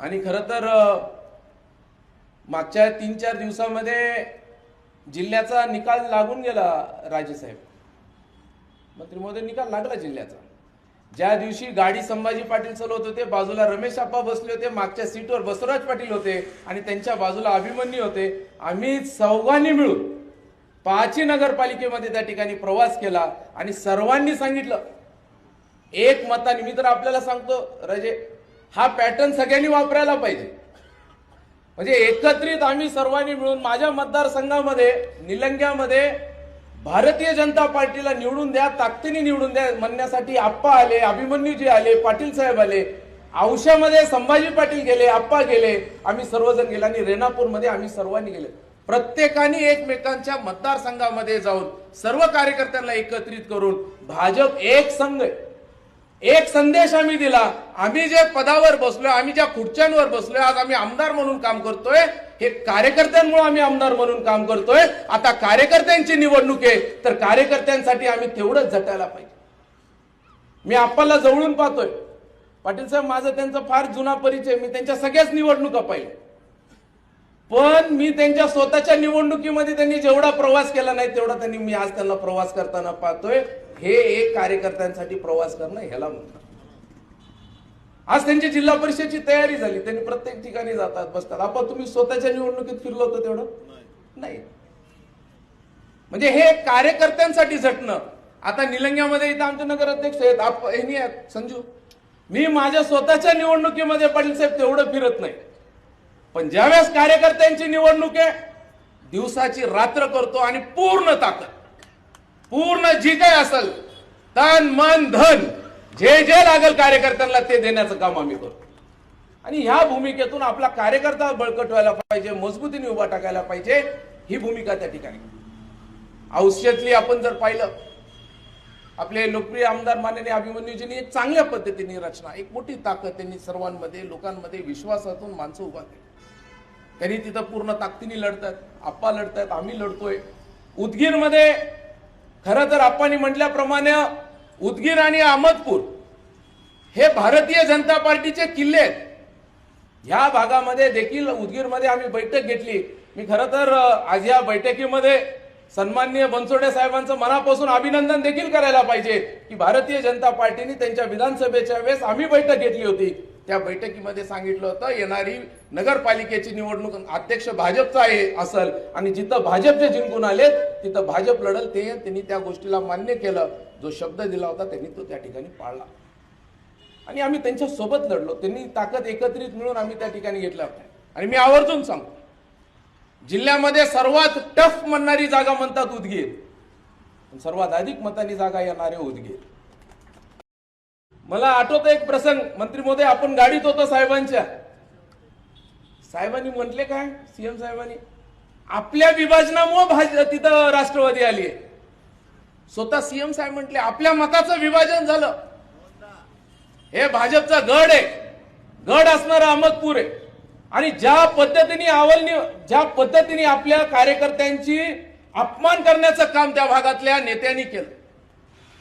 आणि खरं तर मागच्या तीन चार दिवसामध्ये जिल्ह्याचा निकाल लागून गेला राजेसाहेब मंत्री महोदय निकाल लागला जिल्ह्याचा. ज्या दिवशी गाडी संभाजी पाटील चालवत होते बाजूला रमेश आप्पा बसले होते मागच्या सीटवर बसवराज पाटील होते आणि त्यांच्या बाजूला अभिमन्यू होते. आम्ही चौघांनी मिळून पाची नगरपालिकेमध्ये त्या ठिकाणी प्रवास केला आणि सर्वांनी सांगितलं. एक मताने मी तर आपल्याला सांगतो रजे. हा पॅटर्न सगळ्यांनी वापरायला पाहिजे. म्हणजे एकत्रित आम्ही सर्वांनी मिळून माझ्या मतदारसंघामध्ये निलंग्यामध्ये भारतीय जनता पार्टीला निवडून द्या ताकदीने निवडून द्या म्हणण्यासाठी आप्पा आले अभिमन्यूजी आले पाटील साहेब आले औशामध्ये संभाजी पाटील गेले आप्पा गेले आम्ही सर्वजण गेले आणि रेणापूरमध्ये आम्ही सर्वांनी गेले. प्रत्येकाने एकमेकांच्या मतदारसंघामध्ये जाऊन सर्व कार्यकर्त्यांना एकत्रित करून भाजप एक संघ आहे. एक संदेश आम्ही दिला आम्ही जे पदावर बसलोय आम्ही ज्या खुर्च्यांवर बसलोय आज आम्ही आमदार म्हणून काम करतोय. हे कार्यकर्त्यांमुळे आम्ही आमदार म्हणून काम करतोय. आता कार्यकर्त्यांची निवडणूक आहे तर कार्यकर्त्यांसाठी आम्ही तेवढंच झटायला पाहिजे. मी आपल्याला जवळून पाहतोय. पाटील साहेब माझा त्यांचा फार जुना परिचय मी त्यांच्या सगळ्याच निवडणुका पाहिल्या. पण मी त्यांच्या स्वतःच्या निवडणुकीमध्ये त्यांनी जेवढा प्रवास केला नाही तेवढा त्यांनी मी आज त्यांना प्रवास करताना पाहतोय. हे एक कार्यकर्त्यांसाठी प्रवास करणं ह्याला म्हणतात. आज त्यांची जिल्हा परिषदची तयारी झाली. त्यांनी प्रत्येक ठिकाणी जातात बसतात. आपण तुम्ही स्वतःच्या निवडणुकीत फिरलो होतं तेवढं? नाही. म्हणजे हे कार्यकर्त्यांसाठी झटणं. आता निलंग्यामध्ये इथं आमचे नगराध्यक्ष आहेत. आप ह्यांनी आहेत संजू. मी माझ्या स्वतःच्या निवडणुकीमध्ये पाटील साहेब तेवढं फिरत नाही. पण ज्यावेळेस कार्यकर्त्यांची निवडणूक आहे दिवसाची रात्र करतो आणि पूर्ण ताकद. पूर्ण जी काय असेल तन मन धन जे जे लागेल कार्यकर्त्यांना ते देण्याचं काम आम्ही करतो. आणि ह्या भूमिकेतून आपला कार्यकर्ता बळकट व्हायला पाहिजे मजबूतीने उभा टाकायला पाहिजे ही भूमिका त्या ठिकाणी. औषधातली आपण जर पाहिलं आपले लोकप्रिय आमदार माननीय अभिमन्यूजींनी एक चांगल्या पद्धतीने रचना एक मोठी ताकद त्यांनी सर्वांमध्ये लोकांमध्ये विश्वासातून माणसं उभा केली. त्यांनी तिथं पूर्ण ताकदीने लढतात आप्पा लढतात आम्ही लढतोय. उदगीरमध्ये खरं तर आपण म्हटल्याप्रमाणे उदगीर आणि अहमदपूर हे भारतीय जनता पार्टीचे किल्ले आहेत. ह्या भागामध्ये देखील उदगीरमध्ये आम्ही बैठक घेतली. मी खरं तर आज या बैठकीमध्ये सन्माननीय बनसोडे साहेबांचं मनापासून अभिनंदन देखील करायला पाहिजे की भारतीय जनता पार्टीने त्यांच्या विधानसभेच्या वेळेस आम्ही बैठक घेतली होती. त्या बैठकीमध्ये सांगितलं होतं येणारी नगरपालिकेची निवडणूक अध्यक्ष भाजपचा आहे असल आणि जिथं भाजपचे जिंकून आले तिथं भाजप लढल ते त्यांनी त्या गोष्टीला मान्य केलं. जो शब्द दिला होता त्यांनी तो त्या ठिकाणी पाळला. आणि आम्ही त्यांच्यासोबत लढलो. त्यांनी ताकद एकत्रित मिळून आम्ही त्या ठिकाणी घेतल्या होत्या आणि मी आवर्जून सांगतो जिल्ह्यामध्ये सर्वात टफ म्हणणारी जागा म्हणतात उदगीर. सर्वात अधिक मतांनी जागा येणारे उदगीर. मला आठवत एक प्रसंग. मंत्री महोदय आपण गाडीत होतो साहेबांच्या. साहेबांनी म्हटले काय? सीएम साहेबांनी आपल्या विभाजनामुळे भाज तिथं राष्ट्रवादी आली आहे स्वतः सीएम साहेब म्हटले आपल्या मताचं विभाजन झालं. हे भाजपचा गड आहे. गड असणारा अहमदपूर आहे. आणि ज्या पद्धतीने आवलनी ज्या पद्धतीने आपल्या कार्यकर्त्यांची अपमान करण्याचं काम त्या भागातल्या नेत्यांनी केलं.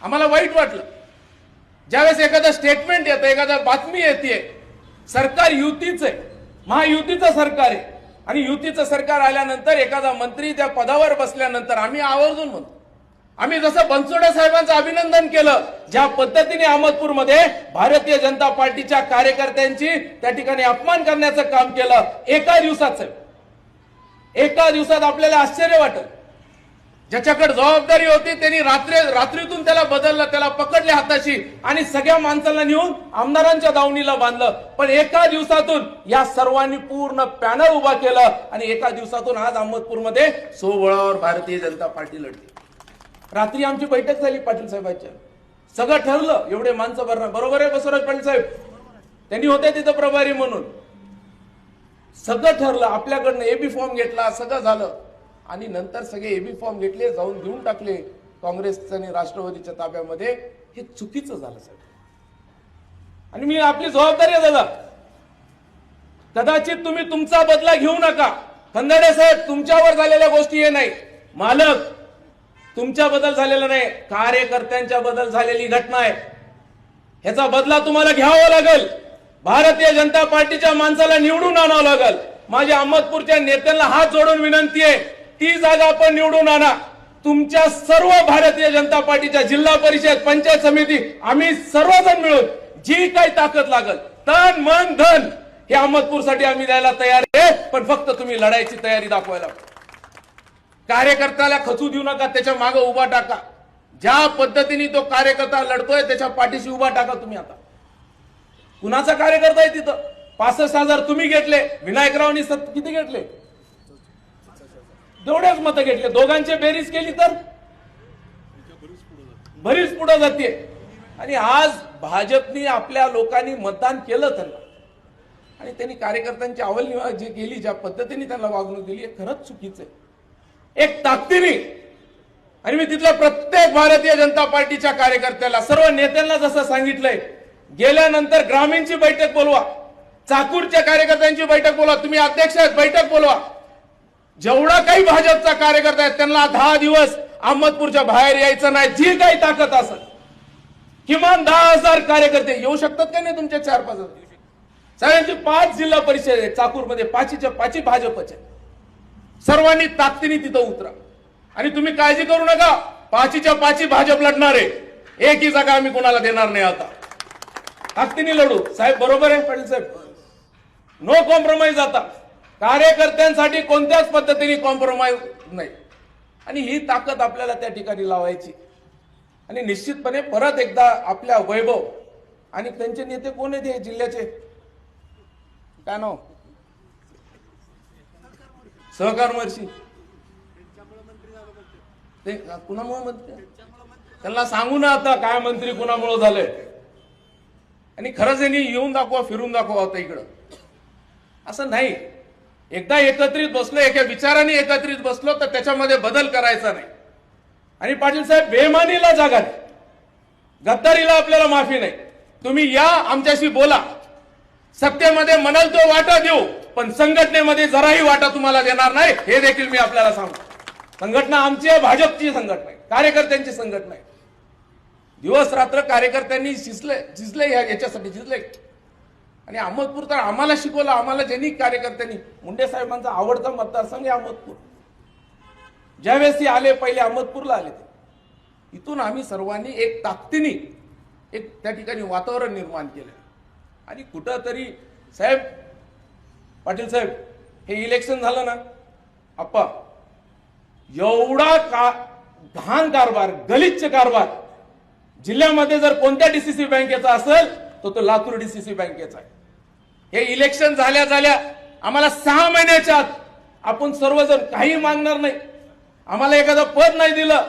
आम्हाला वाईट वाटलं. ज्यावेळेस एखादं स्टेटमेंट येतं एखादा बातमी येते सरकार युतीचं आहे. महायुतीचं सरकार आहे. आणि युतीचं सरकार आल्यानंतर एखादा मंत्री त्या पदावर बसल्यानंतर आम्ही आवर्जून म्हणतो. आम्ही जसं बनसोडे साहेबांचं अभिनंदन केलं ज्या पद्धतीने अहमदपूरमध्ये भारतीय जनता पार्टीच्या कार्यकर्त्यांची त्या ठिकाणी अपमान करण्याचं काम केलं एका दिवसाचं. एका दिवसात आपल्याला आश्चर्य वाटत ज्याच्याकडे जबाबदारी होती त्यांनी रात्री रात्रीतून त्याला बदललं त्याला पकडले हाताशी आणि सगळ्या माणसांना नेऊन आमदारांच्या दावणीला बांधलं. पण एका दिवसातून या सर्वांनी पूर्ण पॅनल उभा केलं आणि एका दिवसातून आज अहमदपूरमध्ये सोबळावर भारतीय जनता पार्टी लढली. रात्री आमची बैठक झाली पाटील साहेबांच्या सगळं ठरलं एवढे माणसं भरणं. बरोबर आहे बसवराज पाटील साहेब? त्यांनी होते तिथं प्रभारी म्हणून. सगळं ठरलं आपल्याकडनं एबी फॉर्म घेतला सगळं झालं. आणि नंतर सगळे एबी फॉर्म घेतले जाऊन घेऊन टाकले काँग्रेसचं आणि राष्ट्रवादीच्या ताब्यामध्ये. हे चुकीचं झालं सर आणि मी आपली जबाबदारी आहे दादा. कदाचित तुम्ही तुमचा बदला घेऊ नका. खंदाडे साहेब तुमच्यावर झालेल्या गोष्टी हे नाही. मालक तुमच्या बदल झालेला नाही. कार्यकर्त्यांच्या बदल झालेली घटना आहे. ह्याचा बदला तुम्हाला घ्यावा लागेल. भारतीय जनता पार्टीच्या माणसाला निवडून आणावं लागेल. माझ्या अहमदपूरच्या नेत्यांना हात जोडून विनंती आहे. ती जागा आपण निवडून आणा. तुमच्या सर्व भारतीय जनता पार्टीच्या जिल्हा परिषद पंचायत समिती आम्ही सर्वजण मिळून जी काही ताकद लागल तन मन धन हे अहमदपूरसाठी आम्ही द्यायला तयार आहे. पण फक्त तुम्ही लढायची तयारी दाखवायला. कार्यकर्त्याला खचू देऊ नका त्याच्यामागे उभा टाका. ज्या पद्धतीने तो कार्यकर्ता लढतोय त्याच्या पाठीशी उभा टाका तुम्ही आता. कुणाचा कार्यकर्ता आहे तिथं? पासष्ट हजार तुम्ही घेतले विनायकरावनी सत किती घेतले? तेवढेच मतं घेतले. दोघांचे बेरीज केली तर? बरीच पुढे जाते. आणि आज भाजपनी आपल्या लोकांनी मतदान केलं त्यांना. आणि त्यांनी कार्यकर्त्यांची अवल निवड जी केली ज्या पद्धतीने त्यांना वागणूक दिली हे खरंच चुकीचं आहे. एक ताकदीने आणि मी तिथल्या प्रत्येक भारतीय जनता पार्टीच्या कार्यकर्त्याला सर्व नेत्यांना जसं सांगितलंय गेल्यानंतर ग्रामीणची बैठक बोलवा. चाकूरच्या कार्यकर्त्यांची बैठक बोलवा. तुम्ही अध्यक्ष आहेत बैठक बोलवा. जेवढा काही भाजपचा कार्यकर्ता आहे त्यांना दहा दिवस अहमदपूरच्या बाहेर यायचं नाही. जी काही ताकद असेल किमान दहा हजार कार्यकर्ते येऊ शकतात का नाही तुमच्या चार पाच हजार? सगळ्यांची पाच जिल्हा परिषद आहे चाकूरमध्ये पाचीच्या पाची भाजपचे सर्वांनी ताकदीने तिथं उतरा. आणि तुम्ही काळजी करू नका पाचीच्या पाची भाजप लढणार आहे. एकही जागा आम्ही कोणाला देणार नाही आता. ताकदीने लढू. साहेब बरोबर आहे पाटील साहेब? नो कॉम्प्रोमाइज आता. कार्यकर्त्यांसाठी कोणत्याच पद्धतीने कॉम्प्रोमाइज नाही. आणि ही ताकद आपल्याला त्या ठिकाणी लावायची. आणि निश्चितपणे परत एकदा आपल्या वैभव आणि त्यांचे नेते कोण आहेत हे जिल्ह्याचे? काय नाव? सहकार महर्षी. ते कुणामुळे मंत्री त्यांना सांगू ना आता काय मंत्री कुणामुळे झाले. आणि खरंच यांनी येऊन दाखवा फिरून दाखवा आता इकडं. असं नाही. एकदा एकत्रित बसलो एका विचाराने एकत्रित बसलो तर त्याच्यामध्ये बदल करायचा नाही. आणि पाटील साहेब बेमानीला जागा नाही. गद्दारीला आपल्याला माफी नाही. तुम्ही या आमच्याशी बोला. सत्तेमध्ये म्हणाल तो वाटा देऊ पण संघटनेमध्ये जराही वाटा तुम्हाला देणार नाही हे देखील मी आपल्याला सांगतो. संघटना आमची आहे भाजपची संघटना आहे कार्यकर्त्यांची संघटना आहे. दिवस रात्र कार्यकर्त्यांनी शिजले शिजले याच्यासाठी शिजले आणि अहमदपूर तर आम्हाला शिकवलं आम्हाला ज्यांनी कार्यकर्त्यांनी मुंडे साहेबांचा आवडता मतदारसंघ आहे अहमदपूर. ज्यावेळेस ते आले पहिले अहमदपूरला आले ते. इथून आम्ही सर्वांनी एक ताकदीने एक त्या ठिकाणी वातावरण निर्माण केलं आणि कुठंतरी साहेब पाटील साहेब हे इलेक्शन झालं ना आप्पा एवढा का घाण कारभार गलिच्छ कारभार जिल्ह्यामध्ये जर कोणत्या डीसीसी बँकेचा असेल तर तो लातूर डीसीसी बँकेचा आहे. हे इलेक्शन झाल्या झाल्या आम्हाला सहा महिन्याच्या आत आपण सर्वजण काही मागणार नाही. आम्हाला एखादं पद नाही दिलं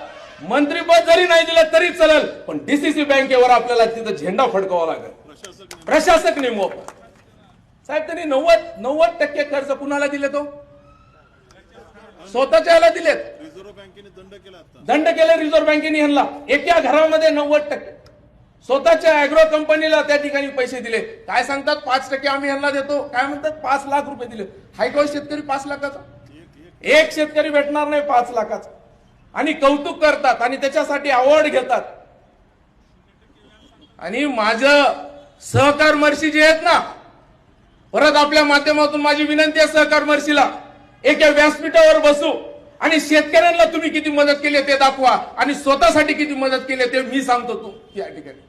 मंत्रीपद जरी नाही दिलं तरी चालेल पण डीसीसी बँकेवर आपल्याला तिथं झेंडा फडकावा लागेल. प्रशासक नेमू साहेब त्यांनी नव्वद नव्वद टक्के खर्च कुणाला दिले तो स्वतःच्या याला दिलेत. रिझर्व्ह बँकेने दंड केला दंड केले रिझर्व्ह बँकेने ह्यांना. एका घरामध्ये नव्वद टक्के. स्वतःच्या अॅग्रो कंपनीला त्या ठिकाणी पैसे दिले. काय सांगतात? पाच टक्के आम्ही यांना देतो. काय म्हणतात? पाच लाख रुपये दिले. हायकोर्ट शेतकरी? पाच लाखाचा. एक शेतकरी भेटणार नाही पाच लाखाचा. आणि कौतुक करतात आणि त्याच्यासाठी अवॉर्ड घेतात. आणि माझं सहकार मर्षी जे आहेत ना परत आपल्या माध्यमातून माझी विनंती आहे सहकार मर्षीला एका व्यासपीठावर बसू आणि शेतकऱ्यांना तुम्ही किती मदत केली ते दाखवा आणि स्वतःसाठी किती मदत केली ते मी सांगतो तू या ठिकाणी.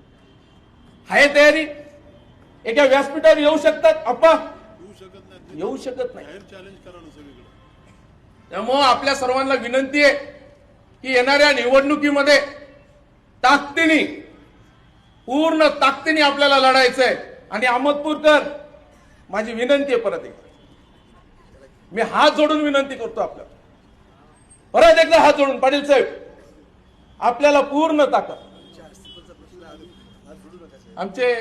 आहे तयारी. एका व्यासपीठावर येऊ शकतात. अप्पा येऊ शकत नाही. त्यामुळं आपल्या सर्वांना विनंती आहे की येणाऱ्या निवडणुकीमध्ये ताकदीने पूर्ण ताकदीने आपल्याला लढायचंय आणि अहमदपूरकर माझी विनंती आहे परत एकदा. मी हात जोडून विनंती करतो आपल्याला. परत एकदा हात जोडून पाटील साहेब आपल्याला पूर्ण ताकद. आमचे